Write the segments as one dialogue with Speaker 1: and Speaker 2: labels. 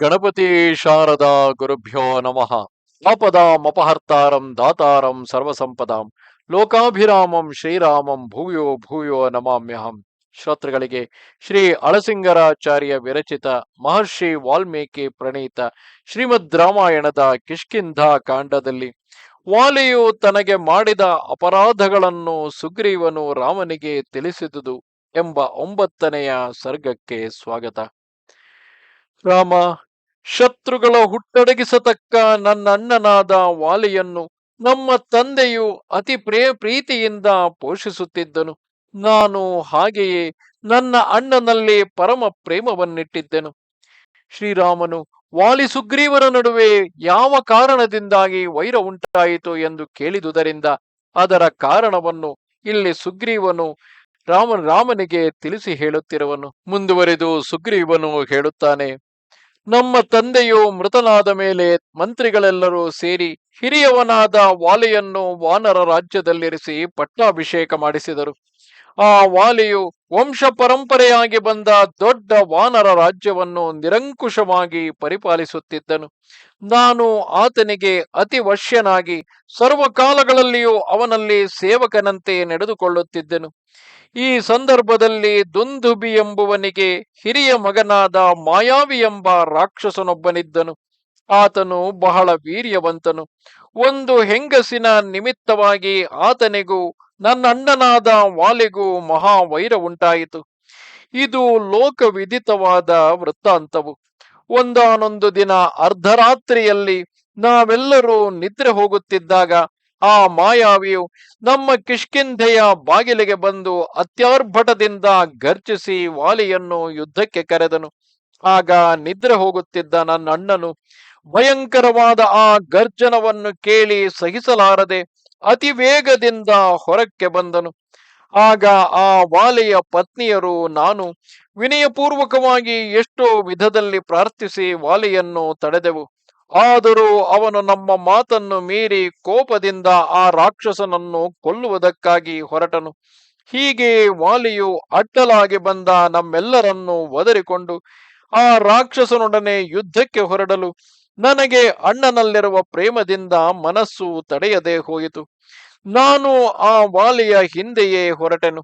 Speaker 1: ಗಣಪತಿ ಶಾರದಾ ಗುರುಭ್ಯೋ ನಮಃ. ಆಪದಾಮಪಹರ್ತಾರಂ ದಾತಾರಂ ಸರ್ವಸಂಪದಾಂ. ಲೋಕಾಭಿರಾಮಂ ಶ್ರೀರಾಮಂ ಭೂಯೋ ಭೂಯೋ ನಮಾಮ್ಯಹಂ. ಶ್ರೋತೃಗಳಿಗೆ ಶ್ರೀ ಅಳಸಿಂಗರಾಚಾರ್ಯ ವಿರಚಿತ ಮಹರ್ಷಿ ವಾಲ್ಮೀಕಿ ಪ್ರಣೀತ ಶ್ರೀಮದ್ ರಾಮಾಯಣದ ಕಿಷ್ಕಿಂಧ ಕಾಂಡದಲ್ಲಿ ವಾಲಿಯು ತನಗೆ ಮಾಡಿದ ಅಪರಾಧಗಳನ್ನು ಸುಗ್ರೀವನು ರಾಮನಿಗೆ ತಿಳಿಸಿದುದು ಎಂಬ ಒಂಬತ್ತನೆಯ ಸರ್ಗಕ್ಕೆ ಸ್ವಾಗತ. ರಾಮ, ಶತ್ರುಗಳ ಹುಟ್ಟಡಗಿಸತಕ್ಕ ನನ್ನ ಅಣ್ಣನಾದ ವಾಲಿಯನ್ನು ನಮ್ಮ ತಂದೆಯು ಅತಿ ಪ್ರೇ ಪ್ರೀತಿಯಿಂದ ಪೋಷಿಸುತ್ತಿದ್ದನು. ನಾನು ಹಾಗೆಯೇ ನನ್ನ ಅಣ್ಣನಲ್ಲಿ ಪರಮ ಪ್ರೇಮವನ್ನಿಟ್ಟಿದ್ದೆನು. ಶ್ರೀರಾಮನು, ವಾಲಿ ಸುಗ್ರೀವರ ನಡುವೆ ಯಾವ ಕಾರಣದಿಂದಾಗಿ ವೈರ ಉಂಟಾಯಿತು ಎಂದು ಕೇಳಿದುದರಿಂದ ಅದರ ಕಾರಣವನ್ನು ಇಲ್ಲಿ ಸುಗ್ರೀವನು ರಾಮ, ರಾಮನಿಗೆ ತಿಳಿಸಿ ಹೇಳುತ್ತಿರುವನು. ಮುಂದುವರೆದು ಸುಗ್ರೀವನು ಹೇಳುತ್ತಾನೆ ನಮ್ಮ ತಂದೆಯು ಮೃತನಾದ ಮೇಲೆ ಮಂತ್ರಿಗಳೆಲ್ಲರೂ ಸೇರಿ ಹಿರಿಯವನಾದ ವಾಲೆಯನ್ನು ವಾನರ ರಾಜ್ಯದಲ್ಲಿರಿಸಿ ಪಟ್ಟಾಭಿಷೇಕ ಮಾಡಿಸಿದರು. ಆ ವಾಲೆಯು ವಂಶ ಪರಂಪರೆಯಾಗಿ ಬಂದ ದೊಡ್ಡ ವಾನರ ರಾಜ್ಯವನ್ನು ನಿರಂಕುಶವಾಗಿ ಪರಿಪಾಲಿಸುತ್ತಿದ್ದನು. ನಾನು ಆತನಿಗೆ ಅತಿ ವಶ್ಯನಾಗಿ ಸರ್ವಕಾಲಗಳಲ್ಲಿಯೂ ಅವನಲ್ಲಿ ಸೇವಕನಂತೆ ನಡೆದುಕೊಳ್ಳುತ್ತಿದ್ದೆನು. ಈ ಸಂದರ್ಭದಲ್ಲಿ ದುಂದುಬಿ ಎಂಬುವನಿಗೆ ಹಿರಿಯ ಮಗನಾದ ಮಾಯಾವಿ ಎಂಬ ರಾಕ್ಷಸನೊಬ್ಬನಿದ್ದನು. ಆತನು ಬಹಳ ವೀರ್ಯವಂತನು. ಒಂದು ಹೆಂಗಸಿನ ನಿಮಿತ್ತವಾಗಿ ಆತನಿಗೂ ನನ್ನ ಅಣ್ಣನಾದ ವಾಲಿಗೂ ಮಹಾವೈರ ಉಂಟಾಯಿತು. ಇದು ಲೋಕವಿದಿತವಾದ ವೃತ್ತಾಂತವು. ಒಂದಾನೊಂದು ದಿನ ಅರ್ಧರಾತ್ರಿಯಲ್ಲಿ ನಾವೆಲ್ಲರೂ ನಿದ್ರೆ ಹೋಗುತ್ತಿದ್ದಾಗ ಆ ಮಾಯಾವಿಯು ನಮ್ಮ ಕಿಷ್ಕಿಂಧೆಯ ಬಾಗಿಲಿಗೆ ಬಂದು ಅತ್ಯಾರ್ಭಟದಿಂದ ಗರ್ಜಿಸಿ ವಾಲಿಯನ್ನು ಯುದ್ಧಕ್ಕೆ ಕರೆದನು. ಆಗ ನಿದ್ರೆ ಹೋಗುತ್ತಿದ್ದ ನನ್ನ ಅಣ್ಣನು ಭಯಂಕರವಾದ ಆ ಗರ್ಜನವನ್ನು ಕೇಳಿ ಸಹಿಸಲಾರದೆ ಅತಿ ವೇಗದಿಂದ ಹೊರಕ್ಕೆ ಬಂದನು. ಆಗ ಆ ವಾಲೆಯ ಪತ್ನಿಯರು, ನಾನು ವಿನಯಪೂರ್ವಕವಾಗಿ ಎಷ್ಟೋ ವಿಧದಲ್ಲಿ ಪ್ರಾರ್ಥಿಸಿ ವಾಲೆಯನ್ನು ತಡೆದೆವು. ಆದರೂ ಅವನು ನಮ್ಮ ಮಾತನ್ನು ಮೀರಿ ಕೋಪದಿಂದ ಆ ರಾಕ್ಷಸನನ್ನು ಕೊಲ್ಲುವುದಕ್ಕಾಗಿ ಹೊರಟನು. ಹೀಗೆ ವಾಲಿಯು ಅಡ್ಡಲಾಗಿ ಬಂದ ನಮ್ಮೆಲ್ಲರನ್ನು ಒದರಿಕೊಂಡು ಆ ರಾಕ್ಷಸನೊಡನೆ ಯುದ್ಧಕ್ಕೆ ಹೊರಡಲು ನನಗೆ ಅಣ್ಣನಲ್ಲಿರುವ ಪ್ರೇಮದಿಂದ ಮನಸ್ಸು ತಡೆಯದೆ ಹೋಯಿತು. ನಾನು ಆ ವಾಲಿಯ ಹಿಂದೆಯೇ ಹೊರಟೆನು.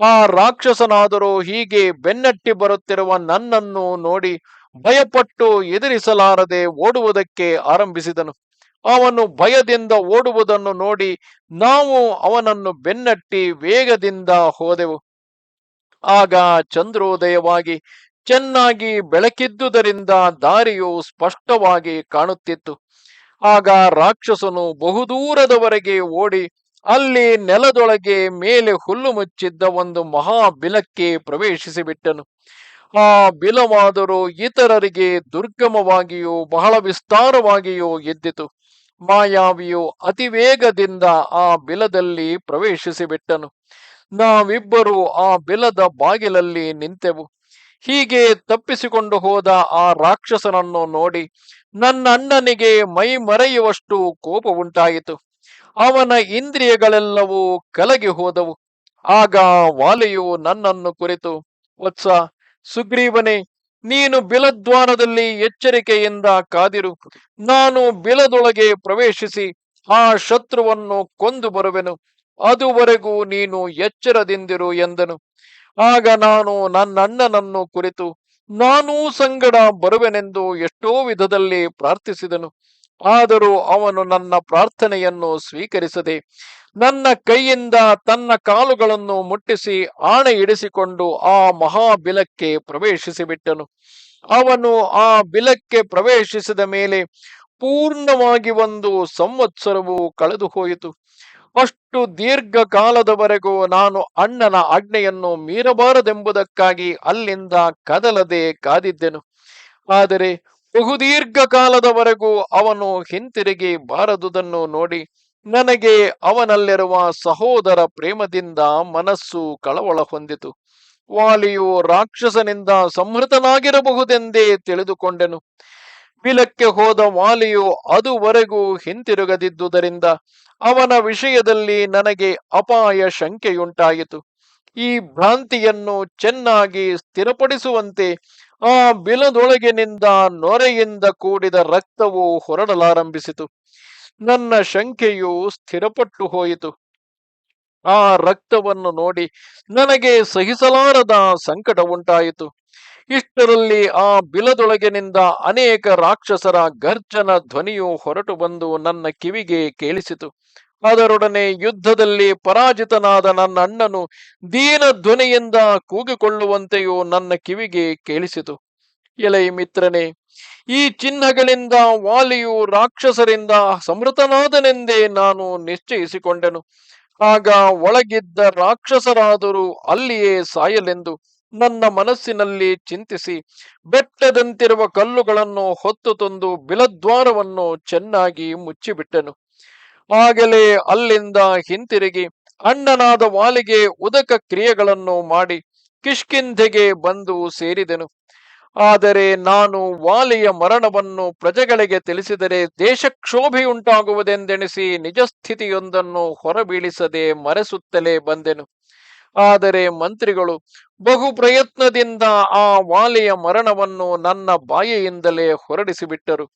Speaker 1: ಆ ರಾಕ್ಷಸನಾದರೂ ಹೀಗೆ ಬೆನ್ನಟ್ಟಿ ಬರುತ್ತಿರುವ ನನ್ನನ್ನು ನೋಡಿ ಭಯಪಟ್ಟು ಎದುರಿಸಲಾರದೆ ಓಡುವುದಕ್ಕೆ ಆರಂಭಿಸಿದನು. ಅವನು ಭಯದಿಂದ ಓಡುವುದನ್ನು ನೋಡಿ ನಾವು ಅವನನ್ನು ಬೆನ್ನಟ್ಟಿ ವೇಗದಿಂದ ಹೋದೆವು. ಆಗ ಚಂದ್ರೋದಯವಾಗಿ ಚೆನ್ನಾಗಿ ಬೆಳಕಿದ್ದುದರಿಂದ ದಾರಿಯು ಸ್ಪಷ್ಟವಾಗಿ ಕಾಣುತ್ತಿತ್ತು. ಆಗ ರಾಕ್ಷಸನು ಬಹುದೂರದವರೆಗೆ ಓಡಿ ಅಲ್ಲಿ ನೆಲದೊಳಗೆ ಮೇಲೆ ಹುಲ್ಲು ಮುಚ್ಚಿದ್ದ ಒಂದು ಮಹಾ ಬಿಲಕ್ಕೆ ಪ್ರವೇಶಿಸಿಬಿಟ್ಟನು. ಆ ಬಿಲವಾದರೂ ಇತರರಿಗೆ ದುರ್ಗಮವಾಗಿಯೂ ಬಹಳ ವಿಸ್ತಾರವಾಗಿಯೂ ಎದ್ದಿತು. ಮಾಯಾವಿಯು ಅತಿ ವೇಗದಿಂದ ಆ ಬಿಲದಲ್ಲಿ ಪ್ರವೇಶಿಸಿಬಿಟ್ಟನು. ನಾವಿಬ್ಬರು ಆ ಬಿಲದ ಬಾಗಿಲಲ್ಲಿ ನಿಂತೆವು. ಹೀಗೆ ತಪ್ಪಿಸಿಕೊಂಡು ಹೋದ ಆ ರಾಕ್ಷಸನನ್ನು ನೋಡಿ ನನ್ನ ಅಣ್ಣನಿಗೆ ಮೈ ಮರೆಯುವಷ್ಟು ಕೋಪ ಉಂಟಾಯಿತು. ಅವನ ಇಂದ್ರಿಯಗಳೆಲ್ಲವೂ ಕಲಗಿ ಹೋದವು. ಆಗ ವಾಲೆಯು ನನ್ನನ್ನು ಕುರಿತು, ವತ್ಸ, ಸುಗ್ರೀವನೇ, ನೀನು ಬಿಲದ್ವಾರದಲ್ಲಿ ಎಚ್ಚರಿಕೆಯಿಂದ ಕಾದಿರು. ನಾನು ಬಿಲದೊಳಗೆ ಪ್ರವೇಶಿಸಿ ಆ ಶತ್ರುವನ್ನು ಕೊಂದು ಬರುವೆನು. ಅದುವರೆಗೂ ನೀನು ಎಚ್ಚರದಿಂದಿರು ಎಂದನು. ಆಗ ನಾನು ನನ್ನಣ್ಣನನ್ನು ಕುರಿತು, ನಾನೂ ಸಂಗಡ ಬರುವೆನೆಂದು ಎಷ್ಟೋ ವಿಧದಲ್ಲಿ ಪ್ರಾರ್ಥಿಸಿದನು. ಆದರೂ ಅವನು ನನ್ನ ಪ್ರಾರ್ಥನೆಯನ್ನು ಸ್ವೀಕರಿಸದೆ, ನನ್ನ ಕೈಯಿಂದ ತನ್ನ ಕಾಲುಗಳನ್ನು ಮುಟ್ಟಿಸಿ ಆಣೆ ಇಡಿಸಿಕೊಂಡು ಆ ಮಹಾಬಿಲಕ್ಕೆ ಪ್ರವೇಶಿಸಿಬಿಟ್ಟನು. ಅವನು ಆ ಬಿಲಕ್ಕೆ ಪ್ರವೇಶಿಸಿದ ಮೇಲೆ ಪೂರ್ಣವಾಗಿ ಒಂದು ಸಂವತ್ಸರವು ಕಳೆದು ಹೋಯಿತು ಅಷ್ಟು ದೀರ್ಘಕಾಲದವರೆಗೂ ನಾನು ಅಣ್ಣನ ಆಜ್ಞೆಯನ್ನು ಮೀರಬಾರದೆಂಬುದಕ್ಕಾಗಿ ಅಲ್ಲಿಂದ ಕದಲದೆ ಕಾದಿದ್ದೆನು. ಆದರೆ ಬಹುದೀರ್ಘ ಕಾಲದವರೆಗೂ ಅವನು ಹಿಂತಿರುಗಿ ಬಾರದುದನ್ನು ನೋಡಿ ನನಗೆ ಅವನಲ್ಲಿರುವ ಸಹೋದರ ಪ್ರೇಮದಿಂದ ಮನಸ್ಸು ಕಳವಳ ಹೊಂದಿತು ವಾಲಿಯು ರಾಕ್ಷಸನಿಂದ ಸಂಹೃತನಾಗಿರಬಹುದೆಂದೇ ತಿಳಿದುಕೊಂಡೆನು. ಬಿಲಕ್ಕೆ ಹೋದ ವಾಲಿಯು ಅದುವರೆಗೂ ಹಿಂತಿರುಗದಿದ್ದುದರಿಂದ ಅವನ ವಿಷಯದಲ್ಲಿ ನನಗೆ ಅಪಾಯ ಶಂಕೆಯುಂಟಾಯಿತು. ಈ ಭ್ರಾಂತಿಯನ್ನು ಚೆನ್ನಾಗಿ ಸ್ಥಿರಪಡಿಸುವಂತೆ ಆ ಬಿಲದೊಳಗಿನಿಂದ ನೊರೆಯಿಂದ ಕೂಡಿದ ರಕ್ತವು ಹೊರಡಲಾರಂಭಿಸಿತು. ನನ್ನ ಶಂಕೆಯು ಸ್ಥಿರಪಟ್ಟು ಹೋಯಿತು. ಆ ರಕ್ತವನ್ನು ನೋಡಿ ನನಗೆ ಸಹಿಸಲಾರದ ಸಂಕಟ ಉಂಟಾಯಿತು ಇಷ್ಟರಲ್ಲಿ ಆ ಬಿಲದೊಳಗಿನಿಂದ ಅನೇಕ ರಾಕ್ಷಸರ ಗರ್ಜನ ಧ್ವನಿಯು ಹೊರಟು ಬಂದು ನನ್ನ ಕಿವಿಗೆ ಕೇಳಿಸಿತು. ಅದರೊಡನೆ ಯುದ್ಧದಲ್ಲಿ ಪರಾಜಿತನಾದ ನನ್ನ ಅಣ್ಣನು ದೀನ ಧ್ವನಿಯಿಂದ ಕೂಗಿಕೊಳ್ಳುವಂತೆಯೂ ನನ್ನ ಕಿವಿಗೆ ಕೇಳಿಸಿತು. ಎಲೈ ಮಿತ್ರನೇ, ಈ ಚಿಹ್ನಗಳಿಂದ ವಾಲಿಯು ರಾಕ್ಷಸರಿಂದ ಸಮೃತನಾದನೆಂದೇ ನಾನು ನಿಶ್ಚಯಿಸಿಕೊಂಡೆನು. ಆಗ ಒಳಗಿದ್ದ ರಾಕ್ಷಸರಾದರೂ ಅಲ್ಲಿಯೇ ಸಾಯಲೆಂದು ನನ್ನ ಮನಸ್ಸಿನಲ್ಲಿ ಚಿಂತಿಸಿ, ಬೆಟ್ಟದಂತಿರುವ ಕಲ್ಲುಗಳನ್ನು ಹೊತ್ತು ತಂದು ಬಿಲದ್ವಾರವನ್ನು ಚೆನ್ನಾಗಿ ಮುಚ್ಚಿಬಿಟ್ಟನು. ಆಗಲೇ ಅಲ್ಲಿಂದ ಹಿಂತಿರುಗಿ, ಅಣ್ಣನಾದ ವಾಲಿಗೆ ಉದಕ ಕ್ರಿಯೆಗಳನ್ನು ಮಾಡಿ ಕಿಷ್ಕಿಂಧೆಗೆ ಬಂದು ಸೇರಿದೆನು. ಆದರೆ ನಾನು ವಾಲಿಯ ಮರಣವನ್ನು ಪ್ರಜೆಗಳಿಗೆ ತಿಳಿಸಿದರೆ ದೇಶಕ್ಷೋಭೆಯುಂಟಾಗುವುದೆಂದೆಣಿಸಿ ನಿಜ ಸ್ಥಿತಿಯೊಂದನ್ನು ಹೊರಬೀಳಿಸದೆ ಮರೆಸುತ್ತಲೇ ಬಂದೆನು. ಆದರೆ ಮಂತ್ರಿಗಳು, ಬಹು ಪ್ರಯತ್ನದಿಂದ ಆ ವಾಲೆಯ ಮರಣವನ್ನು ನನ್ನ ಬಾಯಿಯಿಂದಲೇ ಹೊರಡಿಸಿಬಿಟ್ಟರು.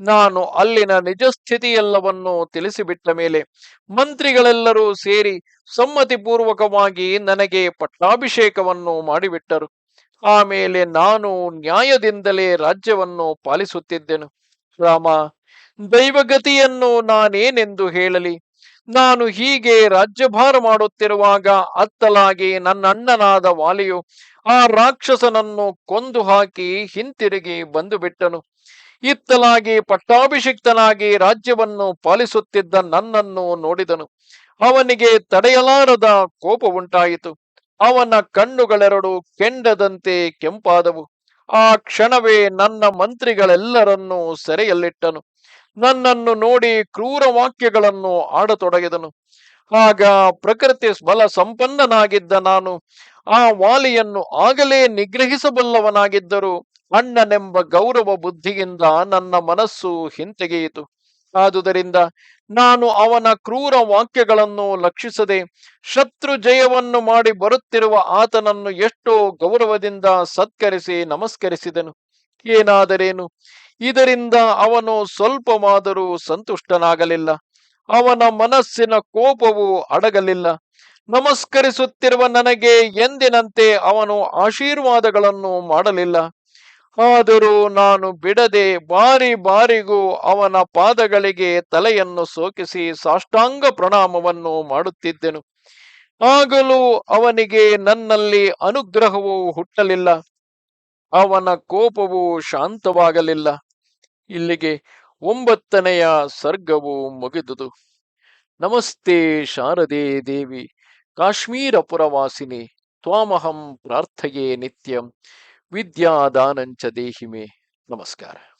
Speaker 1: ನಾನು ಅಲ್ಲಿನ ನಿಜ ಸ್ಥಿತಿಯೆಲ್ಲವನ್ನು ತಿಳಿಸಿಬಿಟ್ಟ ಮೇಲೆ ಮಂತ್ರಿಗಳೆಲ್ಲರೂ ಸೇರಿ ಸಮ್ಮತಿಪೂರ್ವಕವಾಗಿ ನನಗೆ ಪಟ್ಟಾಭಿಷೇಕವನ್ನು ಮಾಡಿಬಿಟ್ಟರು. ಆಮೇಲೆ ನಾನು ನ್ಯಾಯದಿಂದಲೇ ರಾಜ್ಯವನ್ನು ಪಾಲಿಸುತ್ತಿದ್ದೆನು. ರಾಮ, ದೈವಗತಿಯನ್ನು ನಾನೇನೆಂದು ಹೇಳಲಿ? ನಾನು ಹೀಗೆ ರಾಜ್ಯಭಾರ ಮಾಡುತ್ತಿರುವಾಗ ಅತ್ತಲಾಗಿ ನನ್ನ ಅಣ್ಣನಾದ ವಾಲಿಯು ಆ ರಾಕ್ಷಸನನ್ನು ಕೊಂದು ಹಾಕಿ ಹಿಂತಿರುಗಿ ಬಂದು ಬಿಟ್ಟನು. ಇತ್ತಲಾಗಿ ಪಟ್ಟಾಭಿಷಿಕ್ತನಾಗಿ ರಾಜ್ಯವನ್ನು ಪಾಲಿಸುತ್ತಿದ್ದ ನನ್ನನ್ನು ನೋಡಿದನು. ಅವನಿಗೆ ತಡೆಯಲಾರದ ಕೋಪ ಉಂಟಾಯಿತು. ಅವನ ಕಣ್ಣುಗಳೆರಡು ಕೆಂಡದಂತೆ ಕೆಂಪಾದವು. ಆ ಕ್ಷಣವೇ ನನ್ನ ಮಂತ್ರಿಗಳೆಲ್ಲರನ್ನೂ ಸೆರೆಯಲ್ಲಿಟ್ಟನು. ನನ್ನನ್ನು ನೋಡಿ ಕ್ರೂರ ವಾಕ್ಯಗಳನ್ನು ಆಡತೊಡಗಿದನು ಆಗ ಪ್ರಕೃತಿ ಬಲ ಸಂಪನ್ನನಾಗಿದ್ದ ನಾನು ಆ ವಾಲಿಯನ್ನು ಆಗಲೇ ನಿಗ್ರಹಿಸಬಲ್ಲವನಾಗಿದ್ದರೂ ಅಣ್ಣನೆಂಬ ಗೌರವ ಬುದ್ಧಿಯಿಂದ ನನ್ನ ಮನಸ್ಸು ಹಿಂತೆಗೆಯಿತು. ಆದುದರಿಂದ ನಾನು ಅವನ ಕ್ರೂರ ವಾಕ್ಯಗಳನ್ನು ಲಕ್ಷಿಸದೆ ಶತ್ರು ಜಯವನ್ನು ಮಾಡಿ ಬರುತ್ತಿರುವ ಆತನನ್ನು ಎಷ್ಟೋ ಗೌರವದಿಂದ ಸತ್ಕರಿಸಿ ನಮಸ್ಕರಿಸಿದನು. ಏನಾದರೇನು? ಇದರಿಂದ ಅವನು ಸ್ವಲ್ಪವಾದರೂ ಸಂತುಷ್ಟನಾಗಲಿಲ್ಲ. ಅವನ ಮನಸ್ಸಿನ ಕೋಪವು ಅಡಗಲಿಲ್ಲ. ನಮಸ್ಕರಿಸುತ್ತಿರುವ ನನಗೆ ಎಂದಿನಂತೆ ಅವನು ಆಶೀರ್ವಾದಗಳನ್ನು ಮಾಡಲಿಲ್ಲ. ಆದರೂ ನಾನು ಬಿಡದೆ ಬಾರಿ ಬಾರಿಗೂ ಅವನ ಪಾದಗಳಿಗೆ ತಲೆಯನ್ನು ಸೋಕಿಸಿ ಸಾಷ್ಟಾಂಗ ಪ್ರಣಾಮವನ್ನು ಮಾಡುತ್ತಿದ್ದೆನು. ಆಗಲೂ ಅವನಿಗೆ ನನ್ನಲ್ಲಿ ಅನುಗ್ರಹವು ಹುಟ್ಟಲಿಲ್ಲ. ಅವನ ಕೋಪವು ಶಾಂತವಾಗಲಿಲ್ಲ. ಇಲ್ಲಿಗೆ ಒಂಬತ್ತನೆಯ ಸರ್ಗವು ಮುಗಿದುದು. ನಮಸ್ತೆ ಶಾರದೆ ದೇವಿ ಕಾಶ್ಮೀರ ಪುರವಾಸಿನಿ ತ್ವಾಮಹಂ ಪ್ರಾರ್ಥಯೇ ನಿತ್ಯಂ, ವಿದ್ಯಾದಾನಂಚ ದೇಹಿಮೆ. ನಮಸ್ಕಾರ.